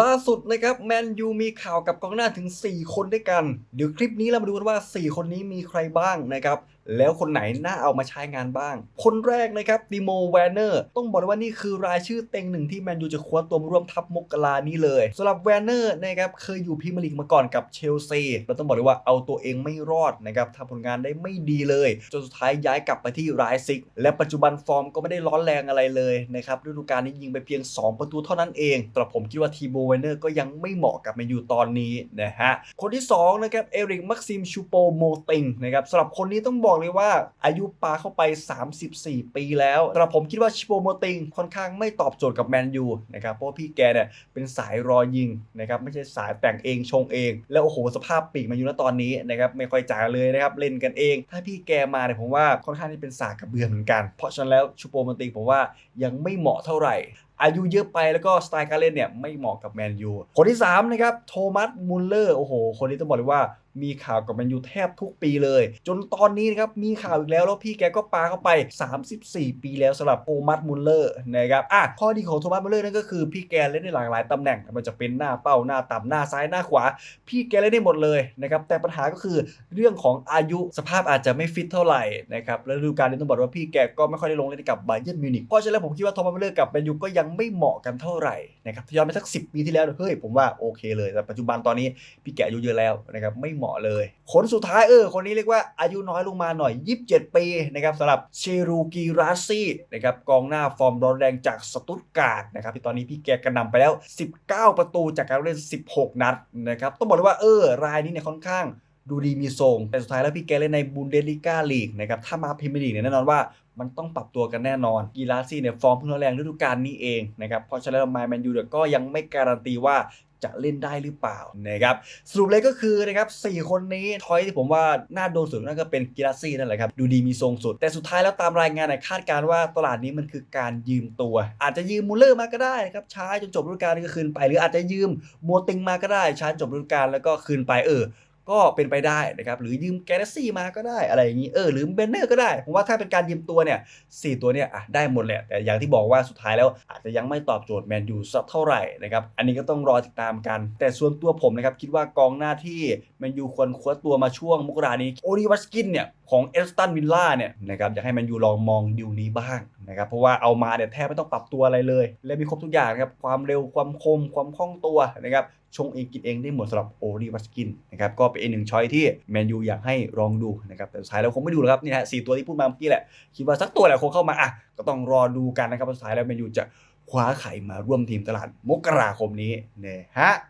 ล่าสุดนะครับแมนยูมีข่าวกับกองหน้าถึง 4 คนด้วยกัน เดี๋ยวคลิปนี้เรามาดูกันว่า 4 คนนี้มีใครบ้างนะครับ แล้วคนไหนน่าเอามาใช้งานบ้าง คนแรกนะครับดิโมแวนเนอร์ต้องบอกเลยว่านี่คือรายชื่อเต็งหนึ่งที่แมนยูจะคว้าตัวมาร่วมทัพมกรานี้เลยสำหรับแวนเนอร์นะครับเคยอยู่พรีเมียร์ลีกมาก่อนกับเชลซีเราต้องบอกเลยว่าเอาตัวเองไม่รอดนะครับทำผลงานได้ไม่ดีเลย จนสุดท้ายย้ายกลับไปที่ไรซิก และปัจจุบันฟอร์มก็ไม่ได้ร้อนแรงอะไรเลยนะครับฤดูกาลนี้ยิงไปเพียง 2 ประตูเท่านั้นเองแต่ผมคิดว่าทีโบแวนเนอร์ก็ยังไม่เหมาะกับแมนยูตอนนี้นะฮะคนที่สองนะครับเอริกมักซิมชูโปโมติงนะครับสำหรับคนนี้ต้องบอกเลยว่าอายุปาเข้าไป 34 ปีแล้วสำหรับผมคิดว่าชิโปโมติงค่อนข้างไม่ตอบโจทย์กับแมนยูนะครับเพราะพี่แกเนี่ยเป็นสายรอยิงนะครับไม่ใช่สายแต่งเองชงเอง แล้วโอ้โหสภาพปีกแมนยูณตอนนี้นะครับไม่ค่อยจ๋าเลยนะครับเล่นกันเอง ถ้าพี่แกมาเนี่ยผมว่าค่อนข้างที่เป็นสากกระเบือเหมือนกัน เพราะฉะนั้นแล้วชูโปโมติงผมว่ายังไม่เหมาะเท่าไหร่ อายุเยอะไปแล้วก็สไตล์การเล่นเนี่ยไม่เหมาะกับแมนยูคนที่3นะครับโทมัสมุลเลอร์โอ้โห คนนี้ต้องบอกเลยว่ามีข่าวกับแมนยูแทบทุกปีเลย จนตอนนี้นะครับมีข่าวอีกแล้ว แล้วพี่แกก็ปาเข้าไป 34 ปีแล้วสำหรับโทมัสมุลเลอร์นะครับอะข้อดีของโทมัสมุลเลอร์นั่นก็คือพี่แกเล่นได้หลากหลายตำแหน่งมันจะเป็นหน้าเป้าหน้าต่ำหน้าซ้ายหน้าขวา พี่แกเล่นได้หมดเลยนะครับแต่ปัญหาก็คือเรื่องของอายุสภาพอาจจะไม่ฟิตเท่าไหร่นะครับและฤดูกาลนี้ต้องบอกว่าพี่แกก็ไม่ค่อยได้ลงเล่นกับไบเยิร์นมิวนิกเพราะฉะนั้นผมคิดว่าโทมัสมุลเลอร์กับแมนยูก็ยังไม่เหมาะกันเท่าไหร่นะครับย้อนไปสัก 10 ปีที่แล้วเฮ้ยผมว่าโอเคเลยแต่ปัจจุบันตอนนี้พี่แกอายุเยอะแล้วนะครับไม่เหมาะเลยคนสุดท้ายเออคนนี้เรียกว่าอายุน้อยลงมาหน่อย 27 ปีนะครับสำหรับเชรูกีราซีนะครับกองหน้าฟอร์มร้อนแรงจากสตุตการ์ดนะครับที่ตอนนี้พี่แกกระนำไปแล้ว 19 ประตูจากการเล่น 16 นัดนะครับต้องบอกเลยว่าเออรายนี้เนี่ยค่อนข้าง ดูดีมีทรง แต่สุดท้ายแล้วพี่แกเล่นในบุนเดสลิก้าลีกนะครับถ้ามาพรีเมียร์ลีกเนี่ยแน่นอนว่ามันต้องปรับตัวกันแน่นอนกีฬาซี่เนี่ยฟอร์มเพิ่งร้อนแรงฤดูกาลนี้เองนะครับเพราะฉะนั้นมาแมนยูเนี่ยก็ยังไม่การันตีว่าจะเล่นได้หรือเปล่านะครับสรุปเลยก็คือนะครับสคนนี้ทอยที่ผมว่าน่าโดนสุดนั่นก็เป็นกีฬาซี่นั่นแหละครับดูดีมีทรงสุด แต่สุดท้ายแล้วตามรายงานเนี่ยคาดการว่าตลาดนี้มันคือการยืมตัว อาจจะยืมมูลเลอร์มาก็ได้นะครับใช้จนจบฤดูกาลก็คืนไป หรืออาจจะยืมโมติงมาก็ได้ใช้จบฤดูกาลแล้วก็คืนไปเออ ก็เป็นไปได้นะครับหรือยืมแกลซี่มาก็ได้อะไรอย่างนี้เออหรือเบนเนอร์ก็ได้ผมว่าถ้าเป็นการยืมตัวเนี่ยสตัวเนี่ยได้หมดแหละแต่อย่างที่บอกว่าสุดท้ายแล้วอาจจะยังไม่ตอบโจทย์แมนยูสักเท่าไหร่นะครับอันนี้ก็ต้องรอติดตามกัน แต่ส่วนตัวผมนะครับคิดว่ากองหน้าที่แมนยูควรคว้าตัวมาช่วงมกรานี้โอริวัสกินเนี่ยของเอสตันวิลล่าเนี่ยนะครับอยากให้แมนยูลองมองดิวนี้บ้างนะครับเพราะว่าเอามาเนี่ยแทบไม่ต้องปรับตัวอะไรเลย และมีครบทุกอย่างนะครับความเร็วความคมความคล่องตัวนะครับ ชงเองกินเองได้หมดสำหรับโอริวัสกินนะครับก็เป็นอีกหนึ่งช้อยที่แมนยูอยากให้ลองดูนะครับแต่สุดท้ายเราคงไม่ดูหรอกครับนี่ฮะสี่ตัวที่พูดมาเมื่อกี้แหละคิดว่าสักตัวแหละคงเข้ามาอะก็ต้องรอดูกันนะครับสุดท้ายแล้วแมนยูจะคว้าไข่มาร่วมทีมตลาดมกราคมนี้นะฮะ